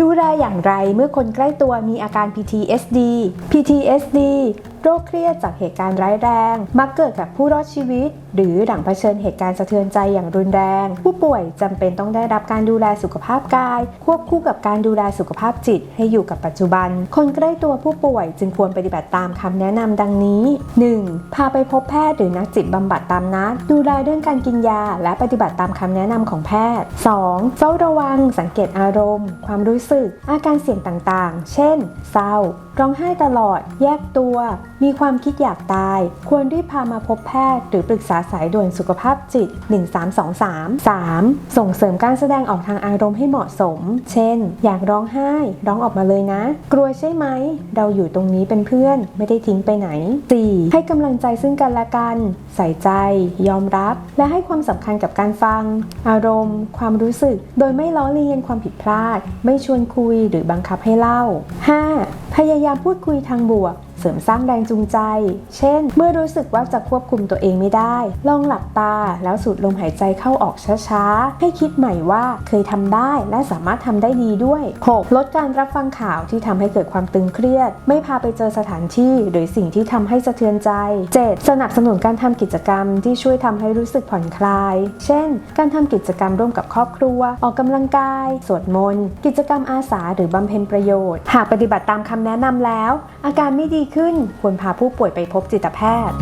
ดูแลอย่างไรเมื่อคนใกล้ตัวมีอาการ PTSD PTSD โรคเครียดจากเหตุการณ์ร้ายแรง มักเกิดกับผู้รอดชีวิต หรือหลังเผชิญเหตุการณ์สะเทือนใจอย่างรุนแรง ผู้ป่วยจำเป็นต้องได้รับการดูแลสุขภาพกาย ควบคู่กับการดูแลสุขภาพจิตให้อยู่กับปัจจุบัน คนใกล้ตัวผู้ป่วยจึงควรปฏิบัติตามคำแนะนำดังนี้ 1. พาไปพบแพทย์หรือนักจิตบำบัดตามนัดดูแลเรื่องการกินยา และปฏิบัติตามคำแนะนำของแพทย์ 2. เฝ้าระวังสังเกตอารมณ์ ความรู้สึกอาการเสี่ยงต่างๆ เช่น เศร้า ร้องไห้ตลอด แยกตัว มีความคิดอยากตาย ควรรีบพามาพบแพทย์ หรือปรึกษาสายด่วนสุขภาพจิต 1323 3. ส่งเสริมการแสดงออกทางอารมณ์ให้เหมาะสม เช่น อยากร้องไห้ ร้องออกมาเลยนะ กลัวใช่ไหม เราอยู่ตรงนี้เป็นเพื่อน ไม่ได้ทิ้งไปไหน 4. ให้กำลังใจซึ่งกันและกัน ใส่ใจ ยอมรับ และให้ความสำคัญกับการฟัง อารมณ์ ความรู้สึก โดยไม่ล้อเลียนความผิดพลาด ไม่ชวนคุยหรือบังคับให้เล่า 5. พยายามพูดคุยทางบวก ริมสร้างแรงจูงใจ เช่น เมื่อรู้สึกว่าจะควบคุมตัวเองไม่ได้ ลองหลับตาแล้วสูดลมหายใจเข้าออกช้าๆ ให้คิดใหม่ว่าเคยทำได้และสามารถทำได้ดีด้วย 6. ลดการรับฟังข่าวที่ทำให้เกิดความตึงเครียด ไม่พาไปเจอสถานที่ หรือสิ่งที่ทำให้สะเทือนใจ 7. สนับสนุนการทำกิจกรรมที่ช่วยทำให้รู้สึกผ่อนคลาย เช่น การทำกิจกรรมร่วมกับครอบครัว ออกกำลังกาย สวดมนต์ กิจกรรมอาสาหรือบำเพ็ญประโยชน์ หากปฏิบัติตามคำแนะนำแล้ว อาการไม่ดีขึ้น ควรพาผู้ป่วยไปพบจิตแพทย์